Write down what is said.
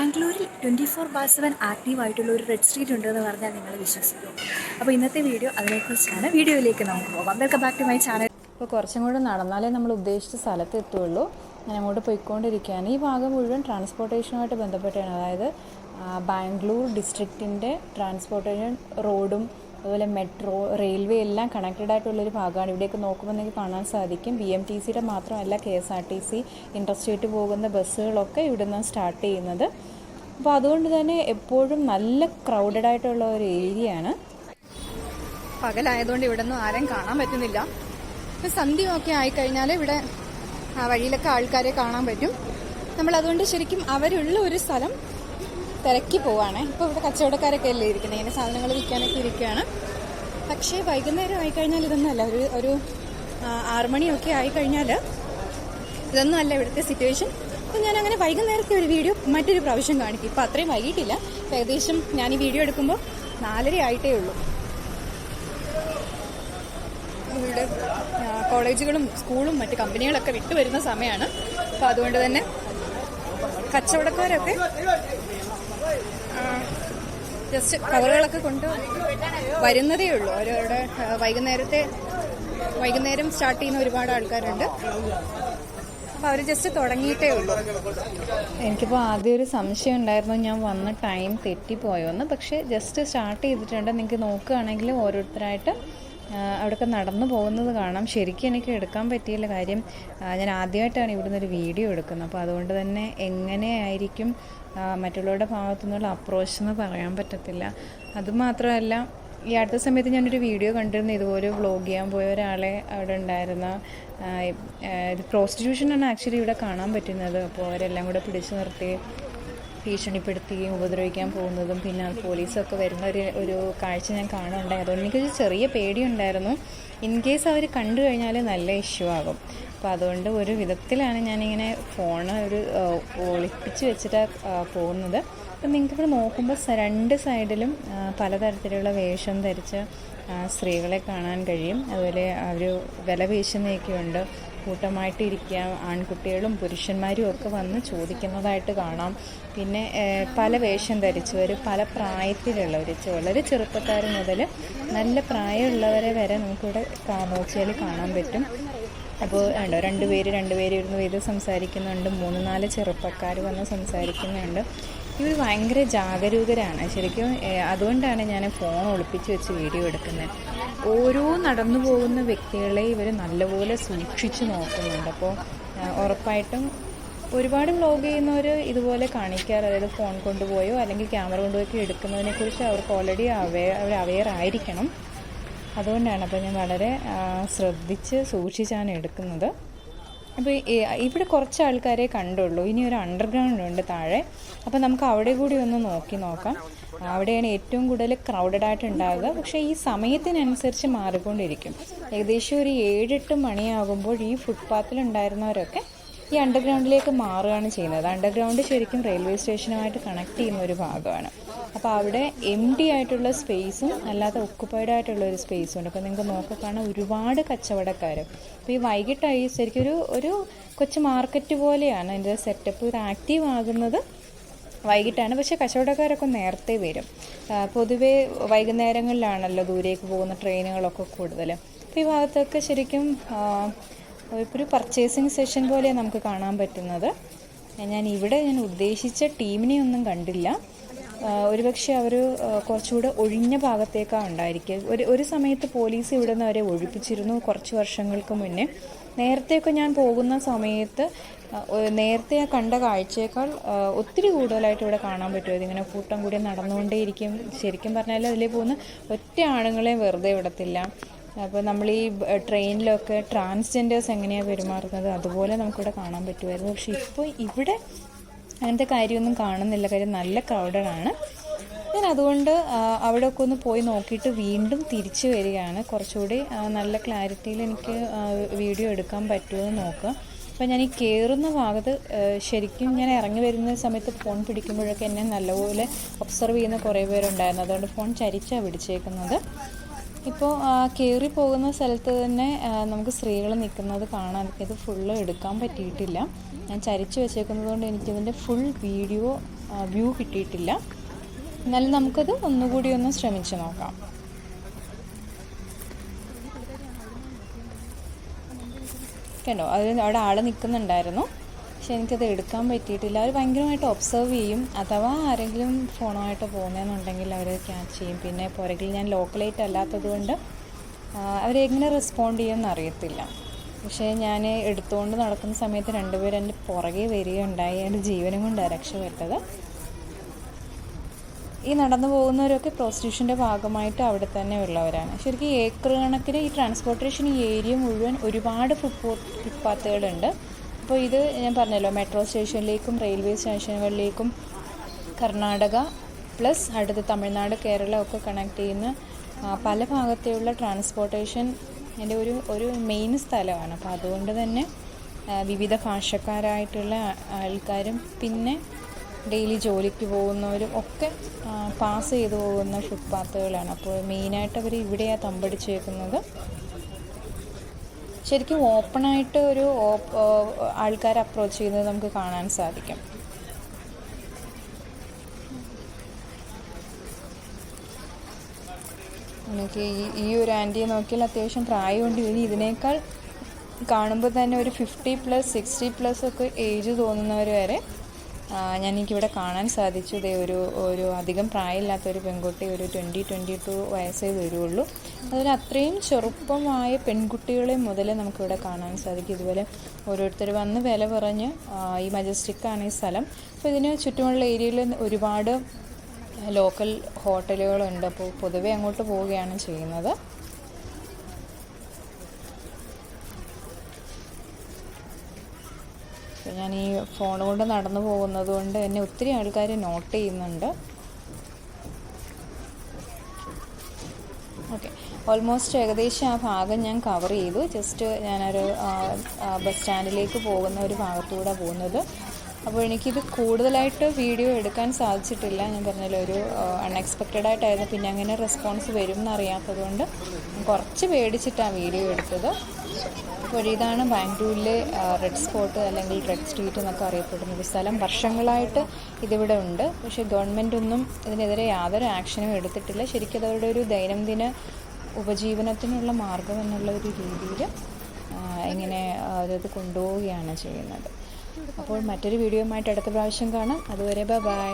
ബാംഗ്ലൂരിൽ twenty four bar seven ആക്റ്റീവായിട്ടുള്ള ഒരു റെഡ് സ്ട്രീറ്റ് ഉണ്ടെന്ന് പറഞ്ഞാൽ നിങ്ങൾ വിശ്വസിക്കും. അപ്പോൾ ഇന്നത്തെ വീഡിയോ അതിനെക്കുറിച്ചാണ് വീഡിയോയിലേക്ക് നമുക്ക് പോകാം. Welcome back to my channel ഇപ്പോൾ കുറച്ചും കൂടെ നടന്നാലേ നമ്മൾ ഉദ്ദേശിച്ച സ്ഥലത്ത് എത്തുള്ളൂ. ഞാൻ അങ്ങോട്ട് പോയിക്കൊണ്ടിരിക്കുകയാണ്. ഈ ഭാഗം മുഴുവൻ ട്രാൻസ്പോർട്ടേഷനുമായിട്ട് ബന്ധപ്പെട്ടാണ് അതായത് ബാംഗ്ലൂർ ഡിസ്ട്രിക്റ്റിന്റെ ട്രാൻസ്പോർട്ടേഷൻ റോഡും അതുപോലെ മെട്രോ റെയിൽവേ എല്ലാം കണക്റ്റഡ് ആയിട്ടുള്ളൊരു ഭാഗമാണ്. ഇവിടെയൊക്കെ നോക്കുമ്പോൾ നിങ്ങൾക്ക് കാണാൻ സാധിക്കും. ബി എം ടി സിയുടെ മാത്രമല്ല K S R T C interstate പോകുന്ന ബസ്സുകളൊക്കെ ഇവിടെ നിന്ന് സ്റ്റാർട്ട് ചെയ്യുന്നത്. അപ്പോൾ അതുകൊണ്ട് തന്നെ എപ്പോഴും നല്ല ക്രൗഡഡ് ആയിട്ടുള്ള ഒരു ഏരിയയാണ് പകലായതുകൊണ്ട് ഇവിടെ നിന്നും ആരെയും കാണാൻ പറ്റുന്നില്ല. ഇപ്പം സന്ധ്യമൊക്കെ ആയിക്കഴിഞ്ഞാൽ ഇവിടെ ആ വഴിയിലൊക്കെ ആൾക്കാരെ കാണാൻ പറ്റും. നമ്മൾ അതുകൊണ്ട് ശരിക്കും അവരുള്ള ഒരു സ്ഥലം തിരക്കി പോവാണ്. ഇപ്പോൾ ഇവിടെ കച്ചവടക്കാരൊക്കെ അല്ലേ ഇരിക്കുന്നത് ഇങ്ങനെ സാധനങ്ങൾ വിൽക്കാനൊക്കെ ഇരിക്കുകയാണ് പക്ഷേ വൈകുന്നേരം ആയിക്കഴിഞ്ഞാൽ ഇതൊന്നുമല്ല. ഒരു ഒരു മണിയൊക്കെ ആറുമണിയൊക്കെ ആയിക്കഴിഞ്ഞാൽ ഇതൊന്നും അല്ല ഇവിടുത്തെ സിറ്റുവേഷൻ അപ്പം ഞാൻ അങ്ങനെ വൈകുന്നേരത്തെ ഒരു വീഡിയോ മറ്റൊരു പ്രാവശ്യം കാണിക്കും. ഇപ്പം അത്രയും വൈകിട്ടില്ല. ഏകദേശം ഞാൻ ഈ വീഡിയോ എടുക്കുമ്പോൾ നാലര ആയിട്ടേ ഉള്ളൂ. ഇവിടെ കോളേജുകളും സ്കൂളും മറ്റ് കമ്പനികളൊക്കെ വിട്ടു വരുന്ന സമയമാണ് അപ്പോൾ അതുകൊണ്ട് തന്നെ കച്ചവടക്കാരൊക്കെ ജസ്റ്റ് കവറുകളൊക്കെ കൊണ്ട് വരുന്നതേ ഉള്ളൂ. അവരവരുടെ വൈകുന്നേരത്തെ വൈകുന്നേരം സ്റ്റാർട്ട് ചെയ്യുന്ന ഒരുപാട് ആൾക്കാരുണ്ട്. അപ്പോൾ അവർ ജസ്റ്റ് തുടങ്ങിയിട്ടേ ഉള്ളൂ. എനിക്കിപ്പോൾ ആദ്യം ഒരു സംശയം ഉണ്ടായിരുന്നു. ഞാൻ വന്ന ടൈം തെറ്റിപ്പോയോന്ന്. പക്ഷേ ജസ്റ്റ് സ്റ്റാർട്ട് ചെയ്തിട്ടുണ്ട്. നിങ്ങൾക്ക് നോക്കുകയാണെങ്കിൽ ഓരോരുത്തരായിട്ട് അവിടെയൊക്കെ നടന്നു പോകുന്നത് കാണാം. ശരിക്കും എനിക്ക് എടുക്കാൻ പറ്റിയില്ല കാര്യം ഞാൻ ആദ്യമായിട്ടാണ് ഇവിടുന്ന് ഒരു വീഡിയോ എടുക്കുന്നത്. അപ്പോൾ അതുകൊണ്ട് തന്നെ എങ്ങനെയായിരിക്കും മറ്റുള്ളവരുടെ ഭാഗത്തു നിന്നുള്ള അപ്രോച്ച് എന്ന് പറയാൻ പറ്റത്തില്ല. അതുമാത്രമല്ല ഈ അടുത്ത സമയത്ത് ഞാനൊരു വീഡിയോ കണ്ടിരുന്നു. ഇതുപോലെ വ്ളോഗ് ചെയ്യാൻ പോയ ഒരാളെ അവിടെ ഉണ്ടായിരുന്ന ഇത് പ്രോസ്റ്റിറ്റ്യൂഷനാണ് ആക്ച്വലി ഇവിടെ കാണാൻ പറ്റുന്നത്. അപ്പോൾ അവരെല്ലാം കൂടെ പിടിച്ചു നിർത്തി ഭീഷണിപ്പെടുത്തുകയും ഉപദ്രവിക്കാൻ പോകുന്നതും പിന്നെ പോലീസൊക്കെ വരുന്ന ഒരു ഒരു കാഴ്ച ഞാൻ കാണുന്നുണ്ടായി അതുകൊണ്ട് എനിക്കൊരു ചെറിയ പേടിയുണ്ടായിരുന്നു. ഇൻ കേസ് അവർ കണ്ടു കഴിഞ്ഞാൽ നല്ല ഇഷ്യൂ ആകും. അപ്പോൾ അതുകൊണ്ട് ഒരു വിധത്തിലാണ് ഞാനിങ്ങനെ ഫോൺ ഒരു ഒളിപ്പിച്ച് വെച്ചിട്ടാണ് പോകുന്നത്. അപ്പം നിങ്ങൾക്കിവിടെ നോക്കുമ്പോൾ രണ്ട് സൈഡിലും പലതരത്തിലുള്ള വേഷം ധരിച്ച സ്ത്രീകളെ കാണാൻ കഴിയും. അതുപോലെ അവർ വില വീശുന്നതൊക്കെയുണ്ട്. കൂട്ടമായിട്ട് ഇരിക്കുക ആൺകുട്ടികളും പുരുഷന്മാരും ഒക്കെ വന്ന് ചോദിക്കുന്നതായിട്ട് കാണാം. പിന്നെ പല വേഷം ധരിച്ചവർ പല പ്രായത്തിലുള്ളവർ വളരെ ചെറുപ്പക്കാർ മുതൽ നല്ല പ്രായമുള്ളവരെ വരെ നമുക്കിവിടെ നോക്കിയാൽ കാണാൻ പറ്റും. അപ്പോൾ ഉണ്ടോ രണ്ട് പേര് രണ്ട് പേര് ഇരുന്ന് ഇത് സംസാരിക്കുന്നുണ്ട്. മൂന്ന് നാല് ചെറുപ്പക്കാർ വന്ന് സംസാരിക്കുന്നുണ്ട്. ഇവർ ഭയങ്കര ജാഗരൂകരാണ്. ശരിക്കും അതുകൊണ്ടാണ് ഞാൻ ഫോൺ ഒളിപ്പിച്ച് വെച്ച് വീഡിയോ എടുക്കുന്നത്. ഓരോ നടന്നു പോകുന്ന വ്യക്തികളെ ഇവർ നല്ലപോലെ സൂക്ഷിച്ച് നോക്കുന്നുണ്ട്. അപ്പോൾ ഉറപ്പായിട്ടും ഒരുപാട് വ്ളോഗ് ചെയ്യുന്നവർ ഇതുപോലെ കാണിക്കാറ്. അതായത് ഫോൺ കൊണ്ടുപോയോ അല്ലെങ്കിൽ ക്യാമറ കൊണ്ടുപോയൊക്കെ എടുക്കുന്നതിനെക്കുറിച്ച് അവർക്ക് ഓൾറെഡി അവയർ അവർ അവെയർ ആയിരിക്കണം. അതുകൊണ്ടാണ് അപ്പോൾ ഞാൻ വളരെ ശ്രദ്ധിച്ച് സൂക്ഷിച്ചാണ് എടുക്കുന്നത്. അപ്പോൾ ഇവിടെ കുറച്ച് ആൾക്കാരെ കണ്ടുള്ളൂ. ഇനി ഒരു അണ്ടർഗ്രൗണ്ട് ഉണ്ട് താഴെ. അപ്പോൾ നമുക്ക് അവിടെ കൂടി ഒന്ന് നോക്കി നോക്കാം. അവിടെയാണ് ഏറ്റവും കൂടുതൽ ക്രൗഡഡ് ആയിട്ട് ഉണ്ടാകുക പക്ഷേ ഈ സമയത്തിനനുസരിച്ച് മാറിക്കൊണ്ടിരിക്കും. ഏകദേശം ഒരു ഏഴെട്ട് മണിയാകുമ്പോൾ ഈ ഫുട്പാത്തിൽ ഫുട്പാത്തിലുണ്ടായിരുന്നവരൊക്കെ ഈ അണ്ടർഗ്രൗണ്ടിലേക്ക് മാറുകയാണ് ചെയ്യുന്നത്. അണ്ടർഗ്രൗണ്ട് ശരിക്കും റെയിൽവേ സ്റ്റേഷനുമായിട്ട് കണക്ട് ചെയ്യുന്ന ഒരു ഭാഗമാണ്. അപ്പോൾ അവിടെ എം ഡി ആയിട്ടുള്ള സ്പേസും അല്ലാതെ ഒക്കുപ്പൈഡ് ആയിട്ടുള്ള ഒരു സ്പേസും ഉണ്ട്. അപ്പോൾ നിങ്ങൾക്ക് നോക്കി കാണാൻ ഒരുപാട് കച്ചവടക്കാർ അപ്പോൾ ഈ വൈകിട്ടായി ശരിക്കും ഒരു ഒരു കൊച്ചു മാർക്കറ്റ് പോലെയാണ് അതിന്റെ സെറ്റപ്പ് ഇത് ആക്റ്റീവ് ആകുന്നത് വൈകിട്ടാണ്. പക്ഷേ കച്ചവടക്കാരൊക്കെ നേരത്തെ വരും. പൊതുവേ വൈകുന്നേരങ്ങളിലാണല്ലോ ദൂരേക്ക് പോകുന്ന ട്രെയിനുകളൊക്കെ കൂടുതൽ അപ്പോൾ ഈ ഭാഗത്തൊക്കെ ശരിക്കും ഒരു പർച്ചേസിങ് സെഷൻ പോലെ നമുക്ക് കാണാൻ പറ്റുന്നത്. ഞാൻ ഇവിടെ ഞാൻ ഉദ്ദേശിച്ച ടീമിനെ ഒന്നും കണ്ടില്ല. ഒരുപക്ഷെ അവർ കുറച്ചുകൂടെ ഒഴിഞ്ഞ ഭാഗത്തേക്കാണ് ഉണ്ടായിരിക്കുക. ഒരു ഒരു സമയത്ത് പോലീസ് ഇവിടെ നിന്ന് അവരെ ഒഴിപ്പിച്ചിരുന്നു കുറച്ച് വർഷങ്ങൾക്ക് മുന്നേ. നേരത്തെയൊക്കെ ഞാൻ പോകുന്ന സമയത്ത് നേരത്തെ കണ്ട കാഴ്ചയേക്കാൾ ഒത്തിരി കൂടുതലായിട്ട് ഇവിടെ കാണാൻ പറ്റുമോ ഇതിങ്ങനെ കൂട്ടം കൂടി നടന്നുകൊണ്ടേയിരിക്കും. ശരിക്കും പറഞ്ഞാൽ അതിലേ പോകുന്ന ഒറ്റ ആണുങ്ങളെയും വെറുതെ വിടത്തില്ല. അപ്പോൾ നമ്മൾ ഈ ട്രെയിനിലൊക്കെ ട്രാൻസ്ജെൻഡേഴ്സ് എങ്ങനെയാണ് പെരുമാറുന്നത്? അതുപോലെ നമുക്കിവിടെ കാണാൻ പറ്റുമായിരുന്നു. പക്ഷേ ഇപ്പോൾ ഇവിടെ അങ്ങനത്തെ കാര്യമൊന്നും കാണുന്നില്ല. കാര്യം നല്ല ക്രൗഡഡാണ് ഞാൻ അതുകൊണ്ട് അവിടെയൊക്കെ ഒന്ന് പോയി നോക്കിയിട്ട് വീണ്ടും തിരിച്ചു വരികയാണ്. കുറച്ചുകൂടി നല്ല ക്ലാരിറ്റിയിൽ എനിക്ക് വീഡിയോ എടുക്കാൻ പറ്റുമെന്ന് നോക്കുക. അപ്പോൾ ഞാൻ ഈ കയറുന്ന ഭാഗത്ത് ശരിക്കും ഞാൻ ഇറങ്ങി വരുന്ന സമയത്ത് ഫോൺ പിടിക്കുമ്പോഴൊക്കെ എന്നെ നല്ലപോലെ ഒബ്സർവ് ചെയ്യുന്ന കുറേ പേരുണ്ടായിരുന്നു. അതുകൊണ്ട് ഫോൺ ചരിച്ചാണ് പിടിച്ചേക്കുന്നത് ഇപ്പോൾ കയറി പോകുന്ന സ്ഥലത്ത് തന്നെ നമുക്ക് സ്ത്രീകൾ നിൽക്കുന്നത് കാണാൻ ഇത് ഫുള്ള് എടുക്കാൻ പറ്റിയിട്ടില്ല. ഞാൻ ചരിച്ചു വെച്ചേക്കുന്നത് കൊണ്ട് എനിക്കിതിന്റെ ഫുൾ വീഡിയോ വ്യൂ കിട്ടിയിട്ടില്ല. എന്നാലും നമുക്കത് ഒന്നുകൂടി ഒന്ന് ശ്രമിച്ചു നോക്കാം. കണ്ടോ? അത് അവിടെ ആൾ നിൽക്കുന്നുണ്ടായിരുന്നു പക്ഷെ എനിക്കത് എടുക്കാൻ പറ്റിയിട്ടില്ല. അവർ ഭയങ്കരമായിട്ട് ഒബ്സർവ് ചെയ്യും. അഥവാ ആരെങ്കിലും ഫോണുമായിട്ട് പോകുന്നതെന്നുണ്ടെങ്കിൽ അവർ ക്യാച്ച് ചെയ്യും. പിന്നെ പുറകിൽ ഞാൻ ലോക്കലേറ്റ് അല്ലാത്തത് കൊണ്ട് അവരെങ്ങനെ റെസ്പോണ്ട് ചെയ്യുമെന്ന് അറിയത്തില്ല. പക്ഷേ ഞാൻ എടുത്തുകൊണ്ട് നടക്കുന്ന സമയത്ത് രണ്ടുപേരും എന്റെ പുറകെ വരികയുണ്ടായി. എന്റെ ജീവനും കൊണ്ടാണ് രക്ഷപ്പെട്ടത്. ഈ നടന്നു പോകുന്നവരൊക്കെ പ്രോസ്റ്റിറ്റ്യൂഷന്റെ ഭാഗമായിട്ട് അവിടെ തന്നെ ഉള്ളവരാണ്. ശരിക്കും ഏക്കർ കണക്കിന് ഈ ട്രാൻസ്പോർട്ടേഷൻ ഈ ഏരിയ മുഴുവൻ ഒരുപാട് ഫുട്പോ ഫുട്പാത്തുകളുണ്ട് അപ്പോൾ ഇത് ഞാൻ പറഞ്ഞല്ലോ മെട്രോ സ്റ്റേഷനിലേക്കും റെയിൽവേ സ്റ്റേഷനുകളിലേക്കും കർണാടക പ്ലസ് അടുത്ത് തമിഴ്നാട് കേരള ഒക്കെ കണക്ട് ചെയ്യുന്ന പല ഭാഗത്തെയുള്ള ട്രാൻസ്പോർട്ടേഷൻ എന്റെ ഒരു ഒരു മെയിൻ സ്ഥലമാണ്. അപ്പോൾ അതുകൊണ്ട് തന്നെ വിവിധ ഭാഷക്കാരായിട്ടുള്ള ആൾക്കാരും പിന്നെ ഡെയിലി ജോലിക്ക് പോകുന്നവരും ഒക്കെ പാസ് ചെയ്തു പോകുന്ന ഫുട്പാത്തുകളാണ് അപ്പോൾ മെയിനായിട്ട് അവർ ഇവിടെയാണ് തമ്പടിച്ചേക്കുന്നത്. ശരിക്കും ഓപ്പണായിട്ട് ഒരു ആൾക്കാർ അപ്രോച്ച് ചെയ്യുന്നത് നമുക്ക് കാണാൻ സാധിക്കും. എനിക്ക് ഈ ഈ ഒരു ആന്റിയെ നോക്കിയാൽ അത്യാവശ്യം പ്രായമുണ്ട്. ഇനി ഇതിനേക്കാൾ കാണുമ്പോൾ തന്നെ ഒരു ഫിഫ്റ്റി പ്ലസ് സിക്സ്റ്റി പ്ലസ് ഒക്കെ ഏജ് തോന്നുന്നവർ വരെ ഞാൻ എനിക്കിവിടെ കാണാൻ സാധിച്ചു. ഇതേ ഒരു ഒരു അധികം പ്രായമില്ലാത്ത ഒരു പെൺകുട്ടി ഒരു ട്വന്റി ട്വന്റി ടു വയസ്സേ വരുള്ളൂ അതുപോലെ അത്രയും ചെറുപ്പമായ പെൺകുട്ടികളെ മുതൽ നമുക്കിവിടെ കാണാൻ സാധിക്കും. ഇതുപോലെ ഓരോരുത്തർ വന്ന് വില പറഞ്ഞ് ഈ മജസ്റ്റിക്കാണ് ഈ സ്ഥലം. അപ്പോൾ ഇതിന് ചുറ്റുമുള്ള ഏരിയയിൽ ഒരുപാട് ലോക്കൽ ഹോട്ടലുകളുണ്ട് അപ്പോൾ പൊതുവെ അങ്ങോട്ട് പോവുകയാണ് ചെയ്യുന്നത്. അപ്പോൾ ഞാൻ ഈ ഫോൺ കൊണ്ട് നടന്നു പോകുന്നത് കൊണ്ട് എന്നെ ഒത്തിരി ആൾക്കാർ നോട്ട് ചെയ്യുന്നുണ്ട്. ഓക്കെ ഓൾമോസ്റ്റ് ഏകദേശം ആ ഭാഗം ഞാൻ കവർ ചെയ്തു. ജസ്റ്റ് ഞാനൊരു ബസ് സ്റ്റാൻഡിലേക്ക് പോകുന്ന ഒരു ഭാഗത്തൂടെ പോകുന്നത്. അപ്പോൾ എനിക്കിത് കൂടുതലായിട്ട് വീഡിയോ എടുക്കാൻ സാധിച്ചിട്ടില്ല. ഞാൻ പറഞ്ഞല്ലോ ഒരു അൺഎക്സ്പെക്റ്റഡ് ആയിട്ടായിരുന്നു. പിന്നെ അങ്ങനെ റെസ്പോൺസ് വരും എന്നറിയാത്തത് കൊണ്ട് കുറച്ച് പേടിച്ചിട്ടാണ് വീഡിയോ എടുത്തത്. അപ്പോൾ ഇതാണ് ബാംഗ്ലൂരിലെ റെഡ് സ്പോട്ട് അല്ലെങ്കിൽ റെഡ് സ്ട്രീറ്റ് എന്നൊക്കെ അറിയപ്പെടുന്ന ഒരു സ്ഥലം. വർഷങ്ങളായിട്ട് ഇതിവിടെ ഉണ്ട്. പക്ഷേ ഗവൺമെന്റ് ഒന്നും ഇതിനെതിരെ യാതൊരു ആക്ഷനും എടുത്തിട്ടില്ല. ശരിക്കും അതവരുടെ ഒരു ദൈനംദിന ഉപജീവനത്തിനുള്ള മാർഗം എന്നുള്ള ഒരു രീതിയിൽ ഇങ്ങനെ അത് കൊണ്ടുപോവുകയാണ് ചെയ്യുന്നത്. അപ്പോൾ മറ്റൊരു വീഡിയോയുമായിട്ട് അടുത്ത പ്രാവശ്യം കാണാം. അതുവരെ ബൈ.